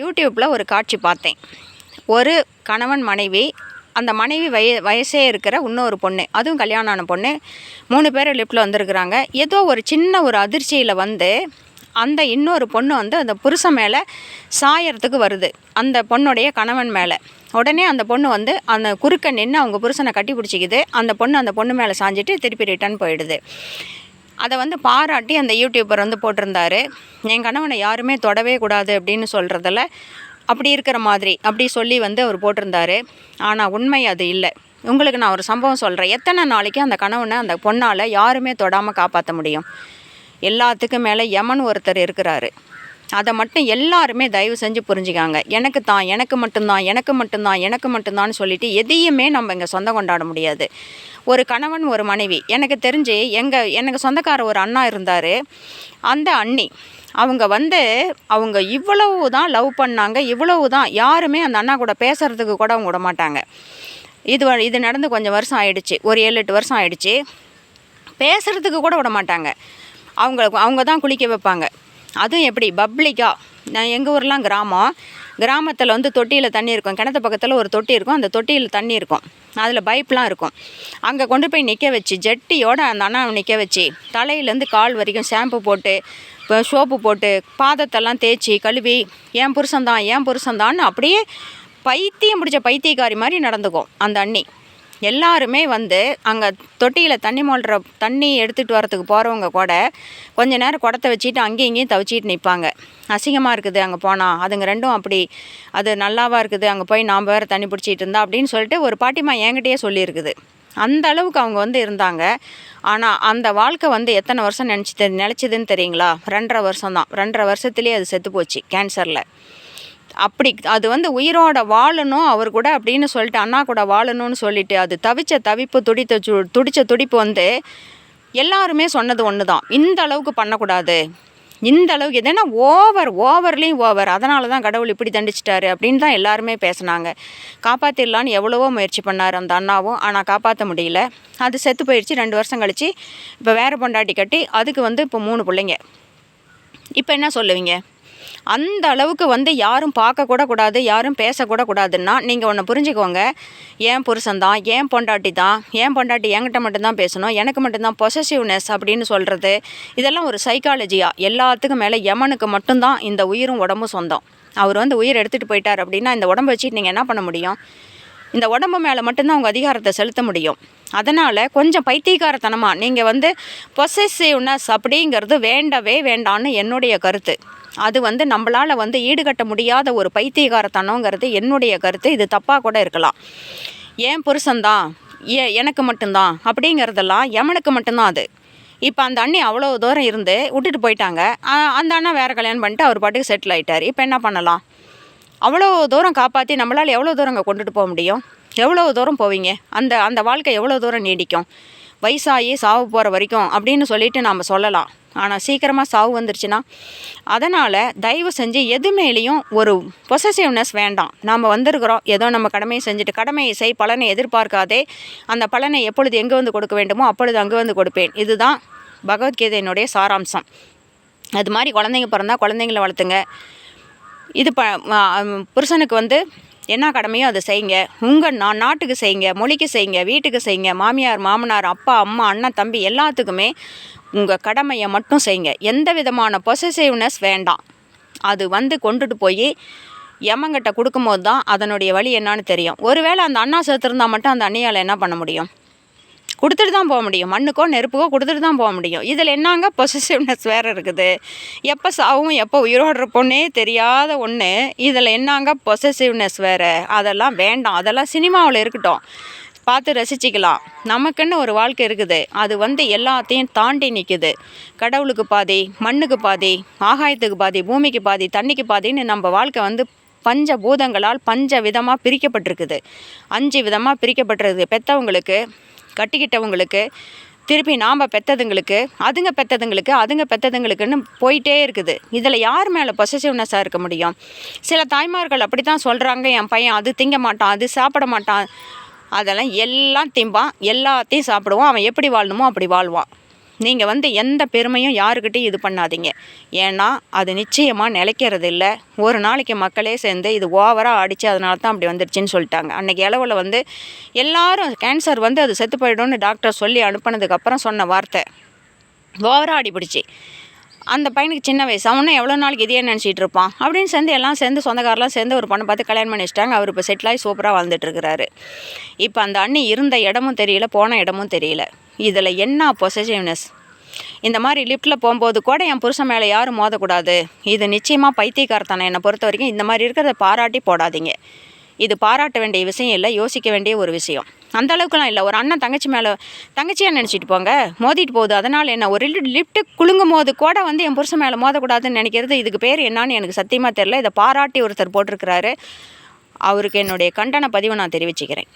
யூடியூப்பில் ஒரு காட்சி பார்த்தேன். ஒரு கணவன் மனைவி அந்த மனைவி வய வயசே இருக்கிற இன்னொரு பொண்ணு அதுவும் கல்யாணம் ஆன பொண்ணு மூணு பேர் லிஃப்ட்டில் வந்திருக்கிறாங்க. ஏதோ ஒரு சின்ன ஒரு அதிர்ச்சியில் வந்து அந்த இன்னொரு பொண்ணு வந்து அந்த புருஷன் மேலே சாயறதுக்கு வருது அந்த பொண்ணுடைய கணவன் மேலே. உடனே அந்த பொண்ணு வந்து அந்த குறுக்க நின்று அவங்க புருஷனை கட்டி பிடிச்சிக்கிது. அந்த பொண்ணு அந்த பொண்ணு மேலே சாஞ்சிட்டு திருப்பி ரிட்டர்ன் போயிடுது. அதை வந்து பாராட்டி அந்த யூடியூபர் வந்து போட்டிருந்தாரு. என் கணவனை யாருமே தொடவே கூடாது அப்படின்னு சொல்கிறதில் அப்படி இருக்கிற மாதிரி அப்படி சொல்லி வந்து அவர் போட்டிருந்தாரு. ஆனால் உண்மை அது இல்லை. உங்களுக்கு நான் ஒரு சம்பவம் சொல்கிறேன் எத்தனை நாளைக்கு அந்த கணவனை அந்த பொண்ணால் யாருமே தொடாமல் காப்பாற்ற முடியும்? எல்லாத்துக்கும் மேலே யமன் ஒருத்தர் இருக்கிறாரு. அதை மட்டும் எல்லாருமே தயவு செஞ்சு புரிஞ்சுக்காங்க. எனக்கு தான் எனக்கு மட்டும்தான் எனக்கு மட்டும்தான் எனக்கு மட்டும்தான் சொல்லிட்டு எதையுமே நம்ம இங்கே சொந்தம் கொண்டாட முடியாது. ஒரு கணவன் ஒரு மனைவி. எனக்கு தெரிஞ்சு எங்கள் எனக்கு சொந்தக்கார ஒரு அண்ணா இருந்தார். அந்த அண்ணி அவங்க வந்து அவங்க இவ்வளவு தான் லவ் பண்ணாங்க இவ்வளவு தான் யாருமே அந்த அண்ணா கூட பேசுகிறதுக்கு கூட அவங்க விட மாட்டாங்க. இது இது நடந்து கொஞ்சம் வருஷம் ஆயிடுச்சு ஒரு ஏழு எட்டு வருஷம் ஆயிடுச்சு. பேசுகிறதுக்கு கூட விட மாட்டாங்க. அவங்க அவங்க தான் குளிக்க வைப்பாங்க. அதுவும் எப்படி? பப்ளிக்காக நான் எங்கள் ஊர்லாம் கிராமம். கிராமத்தில் வந்து தொட்டியில் தண்ணி இருக்கும். கிணத்து பக்கத்தில் ஒரு தொட்டி இருக்கும். அந்த தொட்டியில் தண்ணி இருக்கும். அதில் பைப்லாம் இருக்கும். அங்கே கொண்டு போய் நிற்க வச்சு ஜெட்டியோடு அந்த அண்ணாவை நிற்க வச்சு தலையிலேருந்து கால் வரைக்கும் ஷாம்பு போட்டு இப்போ சோப்பு போட்டு பாதத்தெல்லாம் தேய்ச்சி கழுவி ஏன் புருஷன்தான்? ஏன் புருஷன்தான்னு அப்படியே பைத்தியம் பிடிச்ச பைத்தியக்காரி மாதிரி நடந்துக்கும் அந்த அண்ணி. எல்லாருமே வந்து அங்கே தொட்டியில் தண்ணி மோல்ற தண்ணி எடுத்துகிட்டு வரதுக்கு போகிறவங்க கூட கொஞ்ச நேரம் குடத்தை வச்சுட்டு அங்கேயும் இங்கேயும் தவிச்சிட்டு நிற்பாங்க அசிங்கமாக இருக்குது அங்கே போனால் அதுங்க ரெண்டும் அப்படி அது நல்லாவா இருக்குது அங்கே போய் நாம் வேறு தண்ணி பிடிச்சிட்டு இருந்தா அப்படின்னு சொல்லிட்டு ஒரு பாட்டிமா என்கிட்டயே சொல்லியிருக்குது. அந்த அளவுக்கு அவங்க வந்து இருந்தாங்க. ஆனால் அந்த வாழ்க்கை வந்து எத்தனை வருஷம் நினச்சி நினச்சிதுன்னு தெரியுங்களா? ரெண்டரை வருஷம் தான் ரெண்டரை வருஷத்துலேயே அது செத்து போச்சு கேன்சரில் அப்படி அது வந்து உயிரோட வாழணும் அவர் கூட அப்படின்னு சொல்லிட்டு அண்ணா கூட வாழணும்னு சொல்லிட்டு அது தவிச்ச தவிப்பு துடித்த சு துடிப்பு வந்து எல்லாருமே சொன்னது ஒன்று தான் இந்த அளவுக்கு பண்ணக்கூடாது. இந்த அளவுக்கு எதுனா ஓவர் ஓவர்லேயும் ஓவர். அதனால தான் கடவுள் இப்படி தண்டிச்சிட்டாரு அப்படின்னு தான் எல்லாருமே பேசுனாங்க. காப்பாற்றிடலான்னு எவ்வளவோ முயற்சி பண்ணார் அந்த அண்ணாவும். ஆனால் காப்பாற்ற முடியல. அது செத்து போயிடுச்சு ரெண்டு வருஷம் கழிச்சு இப்போ வேறு பொண்டாட்டி கட்டி அதுக்கு வந்து இப்போ மூணு பிள்ளைங்க. இப்போ என்ன சொல்லுவீங்க? அந்த அளவுக்கு வந்து யாரும் பார்க்கக்கூட கூடாது யாரும் பேசக்கூட கூடாதுன்னா நீங்கள் ஒன்று புரிஞ்சுக்கோங்க. ஏன் புருஷன் தான் ஏன் பொண்டாட்டி தான் ஏன் பொண்டாட்டி என்கிட்ட மட்டும்தான் பேசணும் எனக்கு மட்டும்தான் பொசசிவ்னஸ் அப்படின்னு சொல்கிறது இதெல்லாம் ஒரு சைக்காலஜியாக எல்லாத்துக்கும் மேலே யமனுக்கு மட்டும்தான் இந்த உயிரும் உடம்பும் சொந்தம். அவர் வந்து உயிர் எடுத்துகிட்டு போயிட்டார் அப்படின்னா இந்த உடம்பு வச்சுட்டு நீங்கள் என்ன பண்ண முடியும்? இந்த உடம்பு மேலே மட்டும்தான் அவங்க அதிகாரத்தை செலுத்த முடியும். அதனால் கொஞ்சம் பைத்தியக்காரத்தனமாக நீங்கள் வந்து பொசசிவ்னஸ் அப்படிங்கிறது வேண்டவே வேண்டான்னு என்னுடைய கருத்து. அது வந்து நம்மளால் வந்து ஈடுகட்ட முடியாத ஒரு பைத்தியகாரத்தனங்கிறது என்னுடைய கருத்து. இது தப்பாக கூட இருக்கலாம். ஏன் புருஷன்தான்? ஏ எனக்கு மட்டும்தான்? அப்படிங்கிறதெல்லாம் எமனுக்கு மட்டும்தான் அது. இப்போ அந்த அண்ணி அவ்வளோ தூரம் இருந்து விட்டுட்டு போயிட்டாங்க. அந்த அண்ணா வேறு கல்யாணம் பண்ணிட்டு அவர் பாட்டுக்கு செட்டில் ஆயிட்டார். இப்போ என்ன பண்ணலாம்? அவ்வளோ தூரம் காப்பாற்றி நம்மளால் எவ்வளோ தூரம் அங்கே கொண்டுட்டு போக முடியும்? எவ்வளோ தூரம் போவீங்க? அந்த அந்த வாழ்க்கை எவ்வளோ தூரம் நீடிக்கும்? வயசாகி சாவு போகிற வரைக்கும் அப்படின்னு சொல்லிட்டு நாம் சொல்லலாம். ஆனால் சீக்கிரமாக சாவு வந்துருச்சுன்னா அதனால் தயவு செஞ்சு எது மேலேயும் ஒரு பொசசிவ்னஸ் வேண்டாம். நாம் வந்திருக்கிறோம் ஏதோ நம்ம கடமையை செஞ்சுட்டு கடமையை செய் பலனை எதிர்பார்க்காதே அந்த பலனை எப்பொழுது எங்கே வந்து கொடுக்க வேண்டுமோ அப்பொழுது அங்கே வந்து கொடுப்பேன். இதுதான் பகவத்கீதையினுடைய சாராம்சம். அது மாதிரி குழந்தைங்க பிறந்தா குழந்தைங்கள வளர்த்துங்க. இது ப புருஷனுக்கு வந்து என்ன கடமையோ அதை செய்யுங்க. உங்கள் நா நாட்டுக்கு செய்யுங்க மொழிக்கு செய்யுங்க வீட்டுக்கு செய்யுங்க மாமியார் மாமனார் அப்பா அம்மா அண்ணன் தம்பி எல்லாத்துக்குமே உங்கள் கடமையை மட்டும் செய்யுங்க. எந்த விதமான பொசசிவ்னஸ் வேண்டாம். அது வந்து கொண்டுட்டு போய் எமங்கிட்ட கொடுக்கும்போது தான் அதனுடைய வழி என்னன்னு தெரியும். ஒருவேளை அந்த அண்ணா சேர்த்துருந்தா மட்டும் அந்த அண்ணியால் என்ன பண்ண முடியும்? கொடுத்துட்டு தான் போக முடியும். மண்ணுக்கோ நெருப்புக்கோ கொடுத்துட்டு தான் போக முடியும். இதில் என்னங்க? பொசிசிவ்னஸ் வேறு இருக்குது. எப்போ சாவும் எப்போ உயிரோடு இருப்போன்னே தெரியாத ஒன்று இதில் என்னங்க? பொசசிவ்னஸ் வேறு. அதெல்லாம் வேண்டாம். அதெல்லாம் சினிமாவில் இருக்கட்டும். பார்த்து ரசிச்சுக்கலாம். நமக்குன்னு ஒரு வாழ்க்கை இருக்குது. அது வந்து எல்லாத்தையும் தாண்டி நிற்குது கடவுளுக்கு பாதி மண்ணுக்கு பாதி ஆகாயத்துக்கு பாதி பூமிக்கு பாதி தண்ணிக்கு பாதின்னு நம்ம வாழ்க்கை வந்து பஞ்ச பூதங்களால் பஞ்ச விதமாக பிரிக்கப்பட்டிருக்குது. அஞ்சு விதமாக பிரிக்கப்பட்டிருக்குது. பெற்றவங்களுக்கு கட்டிக்கிட்டவங்களுக்கு திருப்பி நாம் பெற்றதுங்களுக்கு அதுங்க பெற்றதுங்களுக்கு அதுங்க பெற்றதுங்களுக்குன்னு போயிட்டே இருக்குது. இதில் யார் மேலே பொசசிவ்னஸாக இருக்க முடியும்? சில தாய்மார்கள் அப்படி தான் சொல்கிறாங்க என் பையன் அது திங்க மாட்டான் அது சாப்பிட மாட்டான். அதெல்லாம் எல்லாம் திம்பான் எல்லாத்தையும் சாப்பிடுவான் அவன் எப்படி வாழணுமோ அப்படி வாழ்வான். நீங்கள் வந்து எந்த பெருமையும் யாருக்கிட்டையும் இது பண்ணாதீங்க. ஏன்னா அது நிச்சயமாக நிலைக்கிறது இல்லை ஒரு நாளைக்கு மக்களே சேர்ந்து இது ஓவராக அடித்து அதனால தான் அப்படி வந்துடுச்சின்னு சொல்லிட்டாங்க. அன்றைக்கி இளவில் வந்து எல்லாரும் கேன்சர் வந்து அது செத்து போயிடும்னு டாக்டர் சொல்லி அனுப்பினதுக்கப்புறம் சொன்ன வார்த்தை. ஓவராக அடிபிடிச்சு. அந்த பையனுக்கு சின்ன வயசு அவனே எவ்வளோ நாளைக்கு இதே நினச்சிட்டு இருப்பான்? அப்படின்னு சேர்ந்து எல்லாம் சேர்ந்து சொந்தக்காரெலாம் சேர்ந்து ஒரு பொண்ணை பார்த்து கல்யாணம் பண்ணி வச்சிட்டாங்க. அவர் இப்போ செட்டில் ஆகி சூப்பராக வாழ்ந்துட்டுருக்கிறாரு இப்போ அந்த அண்ணி இருந்த இடமும் தெரியல போன இடமும் தெரியல. இதில் என்ன பொசசிவ்னஸ் இந்த மாதிரி லிஃப்ட்டில் போகும்போது கூட என் புருஷன் மேலே யாரும் மோதக்கூடாது. இது நிச்சயமாக பைத்தியக்காரத்தானே என்னை பொறுத்த வரைக்கும் இந்த மாதிரி இருக்கிறத பாராட்டி போடாதீங்க. இது பாராட்ட வேண்டிய விஷயம் இல்லை யோசிக்க வேண்டிய ஒரு விஷயம். அந்த அளவுக்குலாம் இல்லை. ஒரு அண்ணன் தங்கச்சி மேலே தங்கச்சியாக நினச்சிட்டு போங்க. மோதிட்டு போகுது. அதனால் என்ன? ஒரு லிஃப்ட்டு குலுங்கும் போது கூட வந்து என் புருஷன் மேலே மோதக்கூடாதுன்னு நினைக்கிறது இதுக்கு பேர் என்னான்னு எனக்கு சத்தியமாக தெரில இதை பாராட்டி ஒருத்தர் போட்டிருக்கிறாரு. அவருக்கு என்னுடைய கண்டன பதிவை நான் தெரிவிச்சுக்கிறேன்.